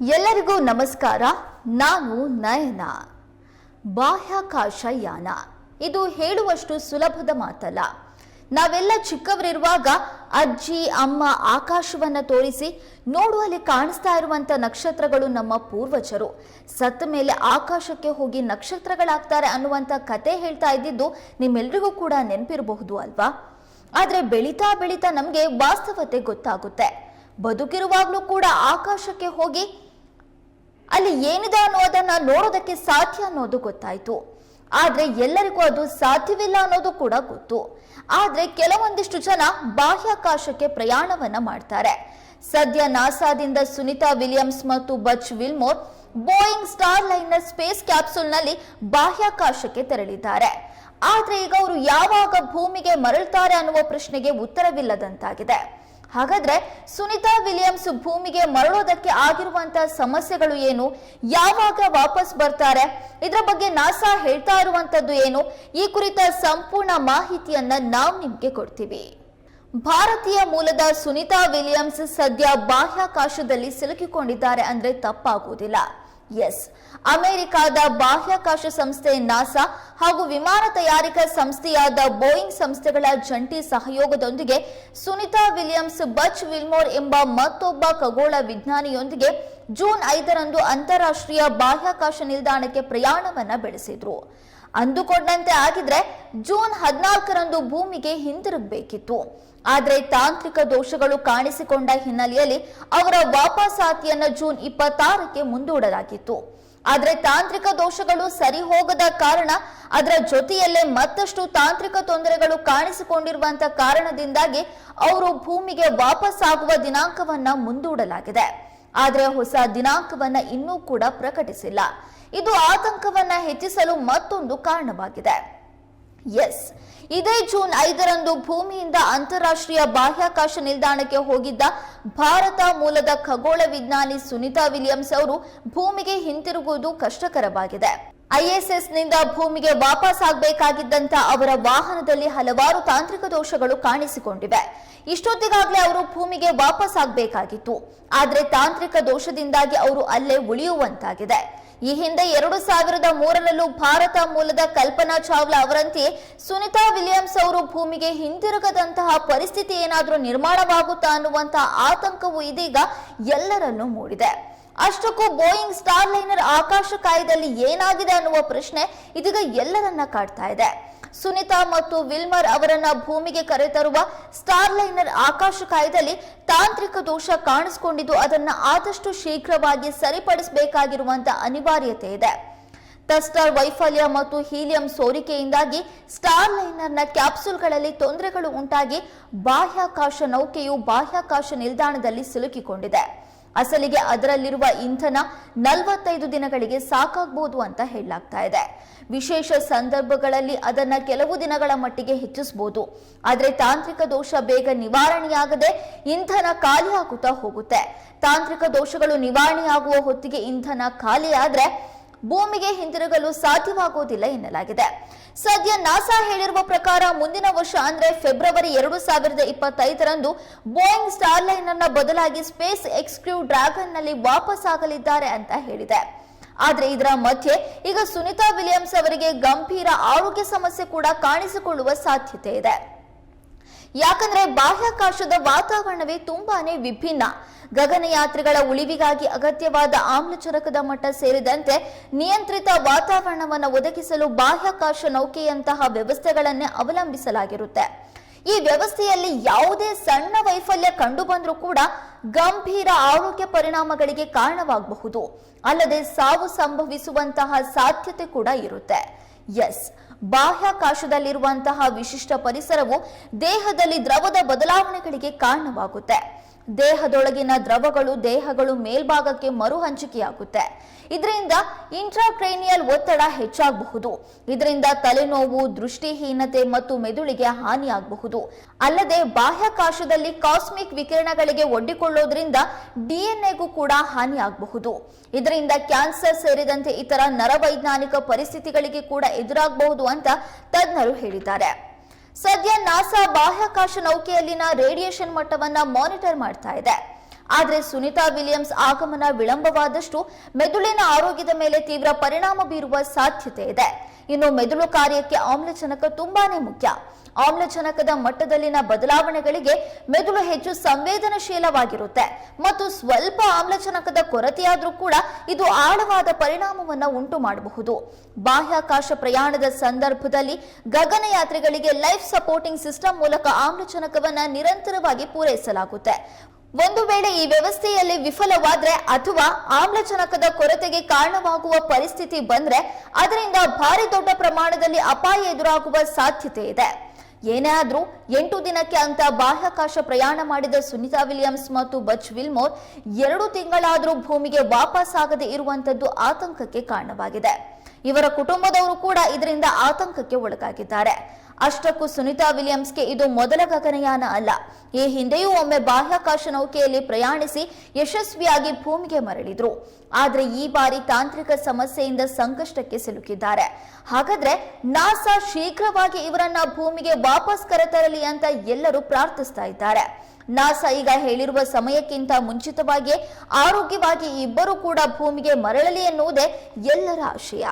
ಎಲ್ಲರಿಗೂ ನಮಸ್ಕಾರ. ನಾನು ನಯನ. ಬಾಹ್ಯಾಕಾಶ ಯಾನ ಇದು ಹೇಳುವಷ್ಟು ಸುಲಭದ ಮಾತಲ್ಲ. ನಾವೆಲ್ಲ ಚಿಕ್ಕವರಿರುವಾಗ ಅಜ್ಜಿ, ಅಮ್ಮ ಆಕಾಶವನ್ನ ತೋರಿಸಿ ನೋಡುವಲ್ಲಿ ಕಾಣಿಸ್ತಾ ಇರುವಂತ ನಕ್ಷತ್ರಗಳು ನಮ್ಮ ಪೂರ್ವಜರು. ಸತ್ತ ಮೇಲೆ ಆಕಾಶಕ್ಕೆ ಹೋಗಿ ನಕ್ಷತ್ರಗಳಾಗ್ತಾರೆ ಅನ್ನುವಂತ ಕತೆ ಹೇಳ್ತಾ ಇದ್ದಿದ್ದು ನಿಮ್ಮೆಲ್ರಿಗೂ ಕೂಡ ನೆನಪಿರಬಹುದು ಅಲ್ವಾ? ಆದರೆ ಬೆಳೀತಾ ಬೆಳೀತಾ ನಮಗೆ ವಾಸ್ತವತೆ ಗೊತ್ತಾಗುತ್ತೆ. ಬದುಕಿರುವಾಗಲೂ ಕೂಡ ಆಕಾಶಕ್ಕೆ ಹೋಗಿ ಅಲ್ಲಿ ಏನಿದೆ ಅನ್ನೋದನ್ನ ನೋಡೋದಕ್ಕೆ ಸಾಧ್ಯ ಅನ್ನೋದು ಗೊತ್ತಾಯ್ತು. ಆದ್ರೆ ಎಲ್ಲರಿಗೂ ಅದು ಸಾಧ್ಯವಿಲ್ಲ ಅನ್ನೋದು ಕೂಡ ಗೊತ್ತು. ಆದ್ರೆ ಕೆಲವೊಂದಿಷ್ಟು ಜನ ಬಾಹ್ಯಾಕಾಶಕ್ಕೆ ಪ್ರಯಾಣವನ್ನ ಮಾಡ್ತಾರೆ. ಸದ್ಯ ನಾಸಾದಿಂದ ಸುನಿತಾ ವಿಲಿಯಮ್ಸ್ ಮತ್ತು Butch Wilmore Boeing Starliner space ಕ್ಯಾಪ್ಸೂಲ್ನಲ್ಲಿ ಬಾಹ್ಯಾಕಾಶಕ್ಕೆ ತೆರಳಿದ್ದಾರೆ. ಆದ್ರೆ ಈಗ ಅವರು ಯಾವಾಗ ಭೂಮಿಗೆ ಮರಳುತ್ತಾರೆ ಅನ್ನುವ ಪ್ರಶ್ನೆಗೆ ಉತ್ತರವಿಲ್ಲದಂತಾಗಿದೆ. ಹಾಗಾದ್ರೆ ಸುನಿತಾ ವಿಲಿಯಮ್ಸ್ ಭೂಮಿಗೆ ಮರಳೋದಕ್ಕೆ ಆಗಿರುವಂತಹ ಸಮಸ್ಯೆಗಳು ಏನು? ಯಾವಾಗ ವಾಪಸ್ ಬರ್ತಾರೆ? ಇದರ ಬಗ್ಗೆ ನಾಸಾ ಹೇಳ್ತಾ ಇರುವಂತದ್ದು ಏನು? ಈ ಕುರಿತ ಸಂಪೂರ್ಣ ಮಾಹಿತಿಯನ್ನ ನಾವು ನಿಮ್ಗೆ ಕೊಡ್ತೀವಿ. ಭಾರತೀಯ ಮೂಲದ ಸುನಿತಾ ವಿಲಿಯಮ್ಸ್ ಸದ್ಯ ಬಾಹ್ಯಾಕಾಶದಲ್ಲಿ ಸಿಲುಕಿಕೊಂಡಿದ್ದಾರೆ ಅಂದ್ರೆ ತಪ್ಪಾಗುವುದಿಲ್ಲ. ಎಸ್ ಅಮೆರಿಕಾದ ಬಾಹ್ಯಾಕಾಶ ಸಂಸ್ಥೆ ನಾಸಾ ಹಾಗೂ ವಿಮಾನ ತಯಾರಿಕಾ ಸಂಸ್ಥೆಯಾದ ಬೋಯಿಂಗ್ ಸಂಸ್ಥೆಗಳ ಜಂಟಿ ಸಹಯೋಗದೊಂದಿಗೆ ಸುನಿತಾ ವಿಲಿಯಮ್ಸ್, ಬಚ್ ವಿಲ್ಮೋರ್ ಎಂಬ ಮತ್ತೊಬ್ಬ ಖಗೋಳ ವಿಜ್ಞಾನಿಯೊಂದಿಗೆ ಜೂನ್ ಐದರಂದು ಅಂತಾರಾಷ್ಟ್ರೀಯ ಬಾಹ್ಯಾಕಾಶ ನಿಲ್ದಾಣಕ್ಕೆ ಪ್ರಯಾಣವನ್ನ ಬೆಳೆಸಿದ್ರು. ಅಂದುಕೊಂಡಂತೆ ಆಗಿದ್ರೆ ಜೂನ್ ಹದಿನಾಲ್ಕರಂದು ಭೂಮಿಗೆ ಹಿಂದಿರುಗಬೇಕಿತ್ತು ಆದ್ರೆ ತಾಂತ್ರಿಕ ದೋಷಗಳು ಕಾಣಿಸಿಕೊಂಡ ಹಿನ್ನೆಲೆಯಲ್ಲಿ ಅವರ ವಾಪಸಾತಿಯನ್ನು ಜೂನ್ ಇಪ್ಪತ್ತಾರಕ್ಕೆ ಮುಂದೂಡಲಾಗಿತ್ತು. ಆದರೆ ತಾಂತ್ರಿಕ ದೋಷಗಳು ಸರಿ ಹೋಗದ ಕಾರಣ ಅದರ ಜೊತೆಯಲ್ಲೇ ಮತ್ತಷ್ಟು ತಾಂತ್ರಿಕ ತೊಂದರೆಗಳು ಕಾಣಿಸಿಕೊಂಡಿರುವಂತ ಕಾರಣದಿಂದಾಗಿ ಅವರು ಭೂಮಿಗೆ ವಾಪಸ್ ಆಗುವ ದಿನಾಂಕವನ್ನ ಮುಂದೂಡಲಾಗಿದೆ. ಆದರೆ ಹೊಸ ದಿನಾಂಕವನ್ನ ಇನ್ನೂ ಕೂಡ ಪ್ರಕಟಿಸಿಲ್ಲ. ಇದು ಆತಂಕವನ್ನ ಹೆಚ್ಚಿಸಲು ಮತ್ತೊಂದು ಕಾರಣವಾಗಿದೆ. ಎಸ್ ಇದೇ ಜೂನ್ ಐದರಂದು ಭೂಮಿಯಿಂದ ಅಂತಾರಾಷ್ಟ್ರೀಯ ಬಾಹ್ಯಾಕಾಶ ನಿಲ್ದಾಣಕ್ಕೆ ಹೋಗಿದ್ದ ಭಾರತ ಮೂಲದ ಖಗೋಳ ವಿಜ್ಞಾನಿ ಸುನಿತಾ ವಿಲಿಯಮ್ಸ್ ಅವರು ಭೂಮಿಗೆ ಹಿಂತಿರುಗುವುದು ಕಷ್ಟಕರವಾಗಿದೆ. ಐಎಸ್ಎಸ್ನಿಂದ ಭೂಮಿಗೆ ವಾಪಸ್ ಆಗಬೇಕಾಗಿದ್ದಂತ ಅವರ ವಾಹನದಲ್ಲಿ ಹಲವಾರು ತಾಂತ್ರಿಕ ದೋಷಗಳು ಕಾಣಿಸಿಕೊಂಡಿವೆ. ಇಷ್ಟೊತ್ತಿಗಾಗಲೇ ಅವರು ಭೂಮಿಗೆ ವಾಪಸ್ ಆಗಬೇಕಾಗಿತ್ತು. ಆದರೆ ತಾಂತ್ರಿಕ ದೋಷದಿಂದಾಗಿ ಅವರು ಅಲ್ಲೇ ಉಳಿಯುವಂತಾಗಿದೆ. ಈ ಹಿಂದೆ ಎರಡು ಸಾವಿರದ ಮೂರರಲ್ಲೂ ಭಾರತ ಮೂಲದ ಕಲ್ಪನಾ ಚಾವ್ಲಾ ಅವರಂತೆ ಸುನಿತಾ ವಿಲಿಯಮ್ಸ್ ಅವರು ಭೂಮಿಗೆ ಹಿಂದಿರುಗದಂತಹ ಪರಿಸ್ಥಿತಿ ಏನಾದರೂ ನಿರ್ಮಾಣವಾಗುತ್ತಾ ಅನ್ನುವಂತಹ ಆತಂಕವು ಇದೀಗ ಎಲ್ಲರನ್ನೂ ಮೂಡಿದೆ. ಅಷ್ಟಕ್ಕೂ ಬೋಯಿಂಗ್ ಸ್ಟಾರ್ ಲೈನರ್ ಆಕಾಶ ಕಾಯದಲ್ಲಿ ಏನಾಗಿದೆ ಅನ್ನುವ ಪ್ರಶ್ನೆ ಇದೀಗ ಎಲ್ಲರನ್ನ ಕಾಡ್ತಾ ಇದೆ. ಸುನಿತಾ ಮತ್ತು ವಿಲ್ಮರ್ ಅವರನ್ನ ಭೂಮಿಗೆ ಕರೆತರುವ ಸ್ಟಾರ್ ಲೈನರ್ ಆಕಾಶ ಕಾಯದಲ್ಲಿ ತಾಂತ್ರಿಕ ದೋಷ ಕಾಣಿಸಿಕೊಂಡಿದ್ದು ಅದನ್ನು ಆದಷ್ಟು ಶೀಘ್ರವಾಗಿ ಸರಿಪಡಿಸಬೇಕಾಗಿರುವಂತಹ ಅನಿವಾರ್ಯತೆ ಇದೆ. ಟಸ್ಟರ್ ವೈಫಲ್ಯ ಮತ್ತು ಹೀಲಿಯಂ ಸೋರಿಕೆಯಿಂದಾಗಿ ಸ್ಟಾರ್ ಲೈನರ್ನ ಕ್ಯಾಪ್ಸೂಲ್ಗಳಲ್ಲಿ ತೊಂದರೆಗಳು ಉಂಟಾಗಿ ಬಾಹ್ಯಾಕಾಶ ನೌಕೆಯು ಬಾಹ್ಯಾಕಾಶ ನಿಲ್ದಾಣದಲ್ಲಿ ಸಿಲುಕಿಕೊಂಡಿದೆ. ಅಸಲಿಗೆ ಅದರಲ್ಲಿರುವ ಇಂಧನ ನಲವತ್ತೈದು ದಿನಗಳಿಗೆ ಸಾಕಾಗಬಹುದು ಅಂತ ಹೇಳಲಾಗ್ತಾ ಇದೆ. ವಿಶೇಷ ಸಂದರ್ಭಗಳಲ್ಲಿ ಅದನ್ನ ಕೆಲವು ದಿನಗಳ ಮಟ್ಟಿಗೆ ಹೆಚ್ಚಿಸಬಹುದು ಆದರೆ ತಾಂತ್ರಿಕ ದೋಷ ಬೇಗ ನಿವಾರಣೆಯಾಗದೆ ಇಂಧನ ಖಾಲಿಯಾಗುತ್ತಾ ಹೋಗುತ್ತೆ. ತಾಂತ್ರಿಕ ದೋಷಗಳು ನಿವಾರಣೆಯಾಗುವ ಹೊತ್ತಿಗೆ ಇಂಧನ ಖಾಲಿಯಾದ್ರೆ ಭೂಮಿಗೆ ಹಿಂದಿರುಗಲು ಸಾಧ್ಯವಾಗುವುದಿಲ್ಲ ಎನ್ನಲಾಗಿದೆ. ಸದ್ಯ ನಾಸಾ ಹೇಳಿರುವ ಪ್ರಕಾರ ಮುಂದಿನ ವರ್ಷ ಅಂದ್ರೆ ಫೆಬ್ರವರಿ ಎರಡು ಸಾವಿರದ ಇಪ್ಪತ್ತೈದರಂದು ಬೋಯಿಂಗ್ ಸ್ಟಾರ್ ಲೈನರ್ನ ಬದಲಾಗಿ ಸ್ಪೇಸ್ ಎಕ್ಸ್ಕ್ಯೂ ಡ್ರ್ಯಾಗನ್ನಲ್ಲಿ ವಾಪಸ್ ಆಗಲಿದ್ದಾರೆ ಅಂತ ಹೇಳಿದೆ. ಆದ್ರೆ ಇದರ ಮಧ್ಯೆ ಈಗ ಸುನಿತಾ ವಿಲಿಯಮ್ಸ್ ಅವರಿಗೆ ಗಂಭೀರ ಆರೋಗ್ಯ ಸಮಸ್ಯೆ ಕೂಡ ಕಾಣಿಸಿಕೊಳ್ಳುವ ಸಾಧ್ಯತೆ ಇದೆ. ಯಾಕಂದ್ರೆ ಬಾಹ್ಯಾಕಾಶದ ವಾತಾವರಣವೇ ತುಂಬಾನೇ ವಿಭಿನ್ನ. ಗಗನಯಾತ್ರಿಗಳ ಉಳಿವಿಗಾಗಿ ಅಗತ್ಯವಾದ ಆಮ್ಲಜನಕದ ಮಟ್ಟ ಸೇರಿದಂತೆ ನಿಯಂತ್ರಿತ ವಾತಾವರಣವನ್ನು ಒದಗಿಸಲು ಬಾಹ್ಯಾಕಾಶ ನೌಕೆಯಂತಹ ವ್ಯವಸ್ಥೆಗಳನ್ನೇ ಅವಲಂಬಿಸಲಾಗಿರುತ್ತೆ. ಈ ವ್ಯವಸ್ಥೆಯಲ್ಲಿ ಯಾವುದೇ ಸಣ್ಣ ವೈಫಲ್ಯ ಕಂಡುಬಂದರೂ ಕೂಡ ಗಂಭೀರ ಆರೋಗ್ಯ ಪರಿಣಾಮಗಳಿಗೆ ಕಾರಣವಾಗಬಹುದು. ಅಲ್ಲದೆ ಸಾವು ಸಂಭವಿಸುವಂತಹ ಸಾಧ್ಯತೆ ಕೂಡ ಇರುತ್ತೆ. ಎಸ್. ಬಾಹ್ಯಾಕಾಶದಲ್ಲಿರುವಂತಹ ವಿಶಿಷ್ಟ ಪರಿಸರವು ದೇಹದಲ್ಲಿ ದ್ರವದ ಬದಲಾವಣೆಗಳಿಗೆ ಕಾರಣವಾಗುತ್ತೆ. ದೇಹದೊಳಗಿನ ದ್ರವಗಳು ದೇಹಗಳು ಮೇಲ್ಭಾಗಕ್ಕೆ ಮರುಹಂಚಿಕೆಯಾಗುತ್ತೆ. ಇದರಿಂದ ಇಂಟ್ರಾಕ್ರೇನಿಯಲ್ ಒತ್ತಡ ಹೆಚ್ಚಾಗಬಹುದು. ಇದರಿಂದ ತಲೆನೋವು, ದೃಷ್ಟಿಹೀನತೆ ಮತ್ತು ಮೆದುಳಿಗೆ ಹಾನಿಯಾಗಬಹುದು. ಅಲ್ಲದೆ ಬಾಹ್ಯಾಕಾಶದಲ್ಲಿ ಕಾಸ್ಮಿಕ್ ವಿಕಿರಣಗಳಿಗೆ ಒಡ್ಡಿಕೊಳ್ಳೋದ್ರಿಂದ ಡಿಎನ್ಎಗೂ ಕೂಡ ಹಾನಿಯಾಗಬಹುದು. ಇದರಿಂದ ಕ್ಯಾನ್ಸರ್ ಸೇರಿದಂತೆ ಇತರ ನರವೈಜ್ಞಾನಿಕ ಪರಿಸ್ಥಿತಿಗಳಿಗೆ ಕೂಡ ಎದುರಾಗಬಹುದು ಅಂತ ತಜ್ಞರು ಹೇಳಿದ್ದಾರೆ. ಸದ್ಯ ನಾಸಾ ಬಾಹ್ಯಾಕಾಶ ನೌಕೆಯಲ್ಲಿನ ರೇಡಿಯೇಷನ್ ಮಟ್ಟವನ್ನ ಮಾನಿಟರ್ ಮಾಡ್ತಾ ಇದೆ. ಆದ್ರೆ ಸುನಿತಾ ವಿಲಿಯಮ್ಸ್ ಆಗಮನ ವಿಳಂಬವಾದಷ್ಟು ಮೆದುಳಿನ ಆರೋಗ್ಯದ ಮೇಲೆ ತೀವ್ರ ಪರಿಣಾಮ ಬೀರುವ ಸಾಧ್ಯತೆ ಇದೆ. ಇನ್ನು ಮೆದುಳು ಕಾರ್ಯಕ್ಕೆ ಆಮ್ಲಜನಕ ತುಂಬಾನೇ ಮುಖ್ಯ. ಆಮ್ಲಜನಕದ ಮಟ್ಟದಲ್ಲಿನ ಬದಲಾವಣೆಗಳಿಗೆ ಮೆದುಳು ಹೆಚ್ಚು ಸಂವೇದನಶೀಲವಾಗಿರುತ್ತೆ. ಮತ್ತು ಸ್ವಲ್ಪ ಆಮ್ಲಜನಕದ ಕೊರತೆಯಾದರೂ ಕೂಡ ಇದು ಆಳವಾದ ಪರಿಣಾಮವನ್ನು ಉಂಟು ಮಾಡಬಹುದು. ಬಾಹ್ಯಾಕಾಶ ಪ್ರಯಾಣದ ಸಂದರ್ಭದಲ್ಲಿ ಗಗನಯಾತ್ರಿಗಳಿಗೆ ಲೈಫ್ ಸಪೋರ್ಟಿಂಗ್ ಸಿಸ್ಟಮ್ ಮೂಲಕ ಆಮ್ಲಜನಕವನ್ನು ನಿರಂತರವಾಗಿ ಪೂರೈಸಲಾಗುತ್ತೆ. ಒಂದು ವೇಳೆ ಈ ವ್ಯವಸ್ಥೆಯಲ್ಲಿ ವಿಫಲವಾದ್ರೆ ಅಥವಾ ಆಮ್ಲಜನಕದ ಕೊರತೆಗೆ ಕಾರಣವಾಗುವ ಪರಿಸ್ಥಿತಿ ಬಂದ್ರೆ ಅದರಿಂದ ಭಾರಿ ದೊಡ್ಡ ಪ್ರಮಾಣದಲ್ಲಿ ಅಪಾಯ ಎದುರಾಗುವ ಸಾಧ್ಯತೆ ಇದೆ. ಏನೇ ಆದ್ರೂ ಎಂಟು ದಿನಕ್ಕೆ ಅಂತ ಬಾಹ್ಯಾಕಾಶ ಪ್ರಯಾಣ ಮಾಡಿದ ಸುನಿತಾ ವಿಲಿಯಮ್ಸ್ ಮತ್ತು ಬಚ್ ವಿಲ್ಮೋರ್ ಎರಡು ತಿಂಗಳಾದರೂ ಭೂಮಿಗೆ ವಾಪಸ್ ಆಗದೆ ಇರುವಂತದ್ದು ಆತಂಕಕ್ಕೆ ಕಾರಣವಾಗಿದೆ. ಇವರ ಕುಟುಂಬದವರು ಕೂಡ ಇದರಿಂದ ಆತಂಕಕ್ಕೆ ಒಳಗಾಗಿದ್ದಾರೆ. ಅಷ್ಟಕ್ಕೂ ಸುನಿತಾ ವಿಲಿಯಮ್ಸ್ಗೆ ಇದು ಮೊದಲ ಗಗನಯಾನ ಅಲ್ಲ. ಈ ಹಿಂದೆಯೂ ಒಮ್ಮೆ ಬಾಹ್ಯಾಕಾಶ ನೌಕೆಯಲ್ಲಿ ಪ್ರಯಾಣಿಸಿ ಯಶಸ್ವಿಯಾಗಿ ಭೂಮಿಗೆ ಮರಳಿದ್ರು. ಆದ್ರೆ ಈ ಬಾರಿ ತಾಂತ್ರಿಕ ಸಮಸ್ಯೆಯಿಂದ ಸಂಕಷ್ಟಕ್ಕೆ ಸಿಲುಕಿದ್ದಾರೆ. ಹಾಗಾದ್ರೆ ನಾಸಾ ಶೀಘ್ರವಾಗಿ ಇವರನ್ನ ಭೂಮಿಗೆ ವಾಪಸ್ ಕರೆತರಲಿ ಅಂತ ಎಲ್ಲರೂ ಪ್ರಾರ್ಥಿಸ್ತಾ ಇದ್ದಾರೆ. ನಾಸಾ ಈಗ ಹೇಳಿರುವ ಸಮಯಕ್ಕಿಂತ ಮುಂಚಿತವಾಗಿಯೇ ಆರೋಗ್ಯವಾಗಿ ಇಬ್ಬರು ಕೂಡ ಭೂಮಿಗೆ ಮರಳಲಿ ಎನ್ನುವುದೇ ಎಲ್ಲರ ಆಶಯ.